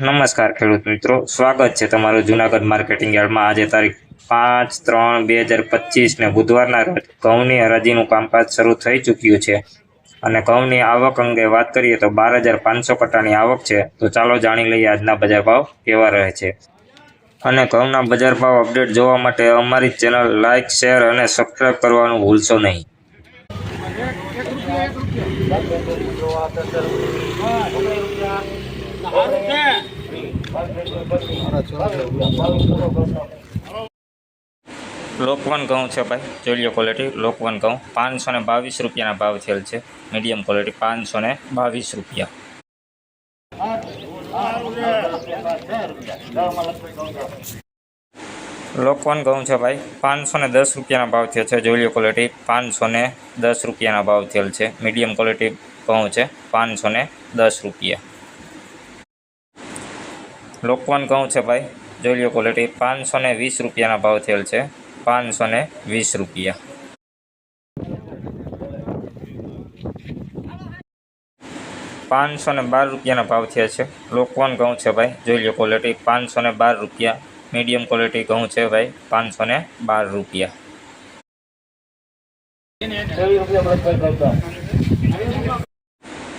નમસ્કાર ખેડૂત મિત્રો, સ્વાગત છે તમારું જુનાગઢ માર્કેટિંગ યાર્ડમાં. આજે તારીખ પાંચ ત્રણ બે હજાર પચીસને બુધવારના રોજ ઘઉંની હરાજીનું કામકાજ શરૂ થઈ ચૂક્યું છે. અને ઘઉંની આવક અંગે વાત કરીએ તો બાર હજાર પાંચસો કટ્ટાની આવક છે. તો ચાલો જાણી લઈએ આજના બજાર ભાવ કેવા રહે છે. અને ઘઉંના બજાર ભાવ અપડેટ જોવા માટે અમારી ચેનલ લાઇક શેર અને સબસ્ક્રાઈબ કરવાનું ભૂલશો નહીં. લોકવન ઘઉં છે ભાઈ જોઈ લો ક્વોલિટી લોકવન ઘઉં. પાંચસો ને બાવીસ રૂપિયાના ભાવ થયેલ છે મીડિયમ ક્વોલિટી પાંચસો ને બાવીસ રૂપિયા. લોકવન ઘઉં છે ભાઈ, પાંચસો ને દસ રૂપિયાના ભાવ થયેલ છે જોઈ લો ક્વોલિટી પાંચસો ને દસ રૂપિયાના ભાવ થયેલ છે મીડિયમ ક્વોલિટી ઘઉં છે, પાંચસો ને દસ રૂપિયા. લોકવન ઘઉં છે ભાઈ. જોઈ લો ક્વોલિટી પાંચસો ને વીસ રૂપિયાના ભાવ થયેલ છે. પાંચસો ને વીસ રૂપિયા. પાંચસો ને બાર રૂપિયાના ભાવ થયા છે. લોકવાન ઘઉં છે ભાઈ. જોઈ લો ક્વોલિટી પાંચસો ને બાર રૂપિયા. મીડિયમ ક્વોલિટી ઘઉં છે ભાઈ. પાંચસો ને બાર રૂપિયા.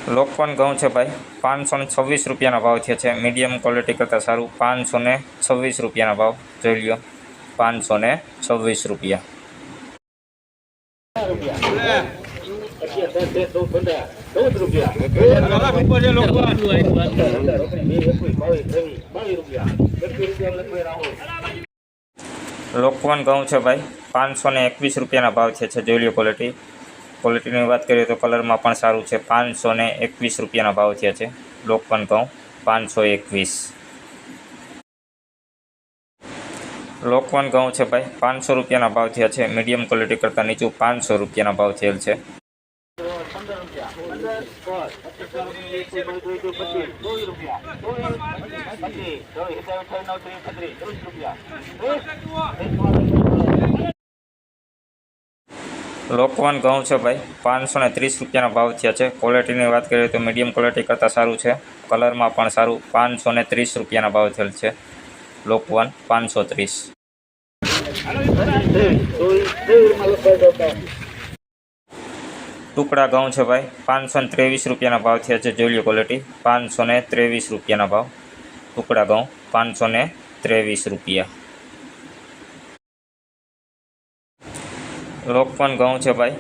લોકવન ઘઉં છે ભાઈ. પાંચસો ને છવ્વીસ રૂપિયાના ભાવ થયા છે. મીડિયમ ક્વોલિટી કરતાં સારું. પાંચસો ને છવ્વીસ રૂપિયાના ભાવ. જોઈ લ્યો. પાંચસો ને છવ્વીસ રૂપિયા. લોકવન ઘઉં છે ભાઈ. પાંચસો ને એકવીસ રૂપિયાના ભાવ છે. જોઈ લ્યો ક્વોલિટી. ક્વોલિટીની વાત કરીએ તો કલરમાં પણ સારું છે. પાંચસો ને એકવીસ રૂપિયાના ભાવ થયા છે. લોકવન ઘઉં પાંચસો એકવીસ. લોકવન ઘઉં છે ભાઈ, પાંચસો રૂપિયાના ભાવ થયા છે. મીડિયમ ક્વોલિટી કરતાં નીચું પાંચસો રૂપિયાના ભાવ થયેલ છે. લોકવન ઘઉં છે ભાઈ. પાંચસો ને ત્રીસ રૂપિયાના ભાવ થયા છે. ક્વોલિટીની વાત કરીએ તો મીડિયમ ક્વોલિટી કરતાં સારું છે. કલરમાં પણ સારું. પાંચસો ને ત્રીસ રૂપિયાના ભાવ થયેલ છે. લોકવન પાંચસો ત્રીસ. ટુકડા ઘઉં છે ભાઈ. પાંચસો ને ત્રેવીસ રૂપિયાના ભાવ થયા છે. જોઈ લો ક્વોલિટી પાંચસો ને ત્રેવીસ રૂપિયાના ભાવ. ટુકડા ઘઉં પાંચસો ને ત્રેવીસ રૂપિયા. લોકવન ઘઉં છે ભાઈ.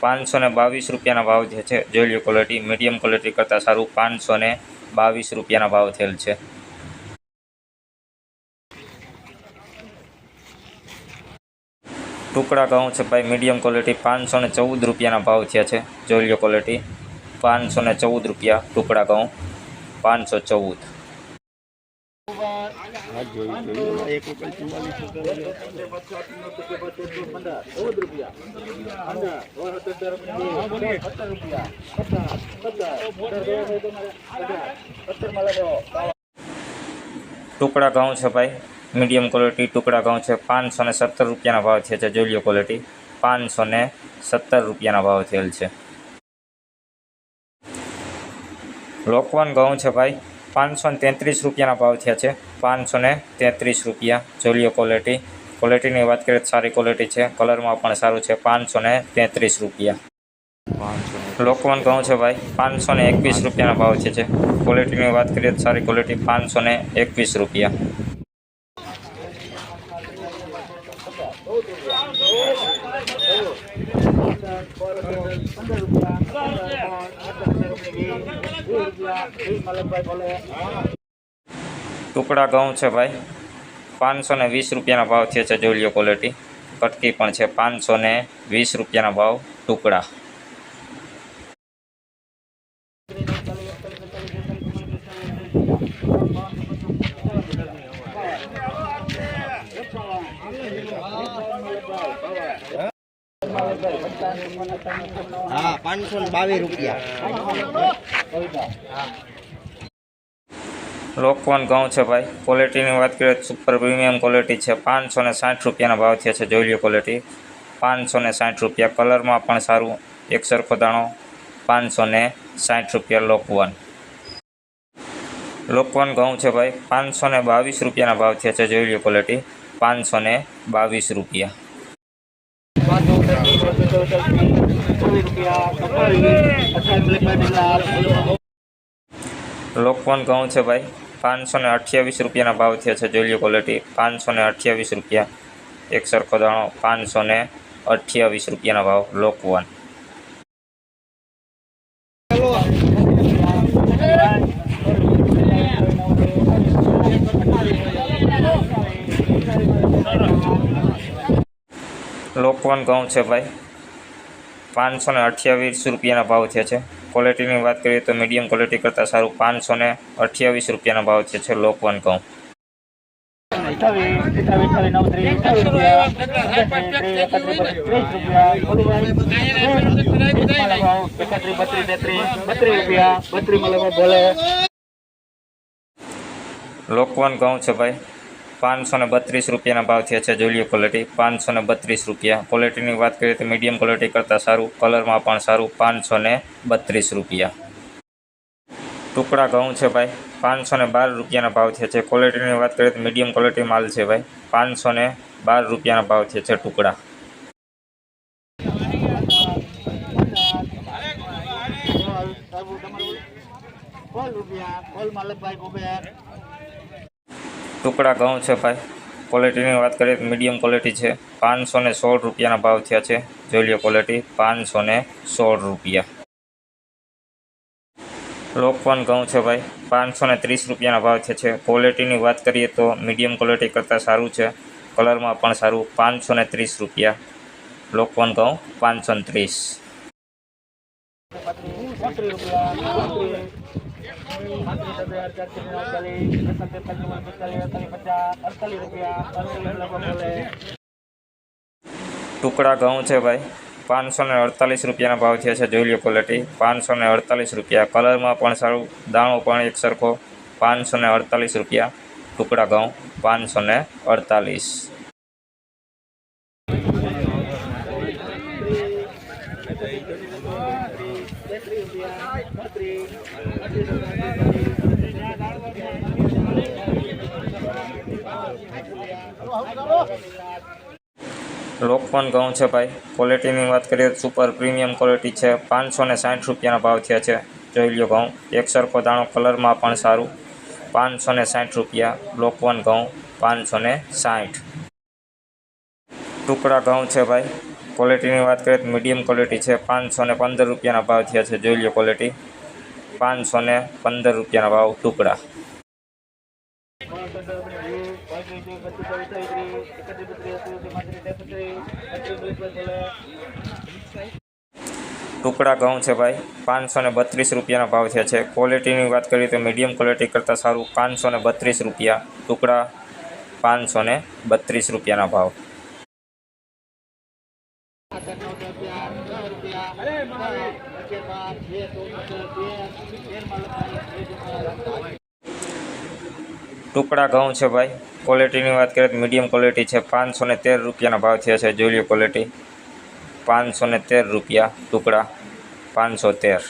પાંચસો ને બાવીસ રૂપિયાના ભાવ જે છે, જોઈ લો ક્વોલિટી મીડિયમ ક્વોલિટી કરતાં સારું પાંચસો ને બાવીસ રૂપિયાના ભાવ થયેલ છે. ટુકડા ઘઉં છે ભાઈ મીડિયમ ક્વોલિટી પાંચસો ને ચૌદ રૂપિયાના ભાવ થયા છે, જોઈ લો ક્વોલિટી પાંચસો ને ચૌદ રૂપિયા ટુકડા ઘઉં, પાંચસો ચૌદ. ટુકડા ઘઉં છે ભાઈ. મીડિયમ ક્વોલિટી ટુકડા ઘઉં છે. પાંચસો ને સત્તર રૂપિયાના ભાવ છે જોઈ લો ક્વોલિટી પાંચસો ને સત્તર રૂપિયાના ભાવ થયેલ છે. લોકવાન ઘઉં છે ભાઈ. પાંચસો ને તેત્રીસ રૂપિયાના ભાવ થયા છે. પાંચસો ને તેત્રીસ રૂપિયા. જોઈ ક્વોલિટી ક્વોલિટીની વાત કરીએ તો સારી ક્વોલિટી છે. કલરમાં પણ સારું છે. પાંચસો ને તેત્રીસ રૂપિયા. લોકવન કહું છે ભાઈ. પાંચસો ને એકવીસ રૂપિયાના ભાવ છે ક્વોલિટીની વાત કરીએ તો સારી ક્વોલિટી પાંચસો ને એકવીસ રૂપિયા. ટુકડા ઘઉં છે ભાઈ. પાંચસો ને વીસ રૂપિયાના ભાવ છે જોઈ લો ક્વોલિટી. કટકી પણ છે પાંચસો ને વીસ રૂપિયાના ભાવ ટુકડા. હા, પાંચસો બાવીસ રૂપિયા. લોકવન ઘઉં છે ભાઈ. ક્વોલિટીની વાત કરીએ તો સુપર પ્રીમિયમ ક્વોલિટી છે. પાંચસો ને સાઠ રૂપિયાના ભાવ થયા છે જોઈ લો ક્વોલિટી પાંચસો ને સાઠ રૂપિયા. કલરમાં પણ સારું એક સરખો દાણો. પાંચસો ને સાઠ રૂપિયા લોકવન લોકવન ઘઉં છે ભાઈ. પાંચસો ને બાવીસ રૂપિયાના ભાવ થયા છે જોઈ લો ક્વોલિટી પાંચસો ને બાવીસ રૂપિયા. લોકવન ઘઉં છે ભાઈ, પાંચસો ને અઠ્યાવીસ રૂપિયાના ભાવ થયા છે જોઈ લો ક્વોલિટી પાંચસો ને અઠ્યાવીસ રૂપિયા. એક સરખો દાણો, પાંચસો ને અઠ્યાવીસ રૂપિયાના ભાવ લોકવન. લોકવન ઘઉં છે ભાઈ પાંચસો ને અઠ્યાવીસ રૂપિયાના ભાવ થયા છે ક્વોલિટીની વાત કરીએ તો મીડિયમ ક્વોલિટી કરતાં સારું પાંચસો ને અઠ્યાવીસ રૂપિયાના ભાવ થયા છે લોકવન કહું લોકવાન કહું છે ભાઈ પાંચસો ને બત્રીસ રૂપિયાના ભાવ થયા છે જોલિયો ક્વોલિટી પાંચસો ને બત્રીસ રૂપિયા. ક્વોલિટીની વાત કરીએ તો મીડિયમ ક્વોલિટી કરતાં સારું. કલરમાં પણ સારું. પાંચસો ને બત્રીસ રૂપિયા. ટુકડા ઘઉં છે ભાઈ. પાંચસો ને બાર રૂપિયાના ભાવ થયા છે. ક્વોલિટીની વાત કરીએ તો મીડિયમ ક્વોલિટી માલ છે ભાઈ. પાંચસો ને બાર રૂપિયાના ભાવ થયા છે ટુકડા. ટુકડા ઘઉં છે ભાઈ. ક્વોલિટીની વાત કરીએ તો મીડિયમ ક્વોલિટી છે. પાંચસો ને સોળ રૂપિયાના ભાવ થયા છે. જોઈ લો ક્વોલિટી પાંચસો ને સોળ રૂપિયા. લોકવન ઘઉં છે ભાઈ. પાંચસો ને ત્રીસ રૂપિયાના ભાવ થયા છે. ક્વોલિટીની વાત કરીએ તો મીડિયમ ક્વોલિટી કરતાં સારું છે. કલરમાં પણ સારું. પાંચસો ને ત્રીસ રૂપિયા. લોકવન ઘઉં, પાંચસો ને ત્રીસ. ટુકડા ઘઉં છે ભાઈ. પાંચસો ને અડતાલીસ રૂપિયાના ભાવ થયા છે, જોઈ લો ક્વોલિટી પાંચસો ને અડતાલીસ રૂપિયા. કલરમાં પણ સારું, દાણો પણ એક સરખો. પાંચસો ને અડતાલીસ રૂપિયા ટુકડા ઘઉં, પાંચસો ને અડતાલીસ. લોકવન ઘઉં છે ભાઈ. ક્વોલિટીની વાત કરીએ તો સુપર પ્રીમિયમ ક્વોલિટી છે. પાંચસો ને સાઠ રૂપિયાના ભાવ થયા છે. જોઈ લો ઘઉં એક સરખો દાણો કલરમાં પણ સારું. પાંચસો ને સાઠ રૂપિયા. લોકવન ઘઉં પાંચસો ને સાઠ. ટુકડા ઘઉં છે ભાઈ. ક્વોલિટીની વાત કરીએ તો મીડિયમ ક્વોલિટી છે. પાંચસો ને પંદર રૂપિયાના ભાવ થયા છે. જોઈ લો ક્વોલિટી પાંચસો ને પંદર રૂપિયાના ભાવ ટુકડા. ટુકડા ઘઉં છે ભાઈ, પાંચસો ને બત્રીસ રૂપિયાના ભાવ થયા છે. ક્વોલિટીની વાત કરીએ તો મીડિયમ ક્વોલિટી કરતાં સારું પાંચસો ને બત્રીસ રૂપિયા, ટુકડા પાંચસો ને બત્રીસ રૂપિયાના ભાવ. ટુકડા ઘઉં છે ભાઈ. ક્વોલિટીની વાત કરીએ તો મીડિયમ ક્વોલિટી છે. પાંચસો ને તેર રૂપિયાના ભાવ થયા છે જોઈ લો ક્વોલિટી પાંચસો ને તેર રૂપિયા ટુકડા. પાંચસો તેર.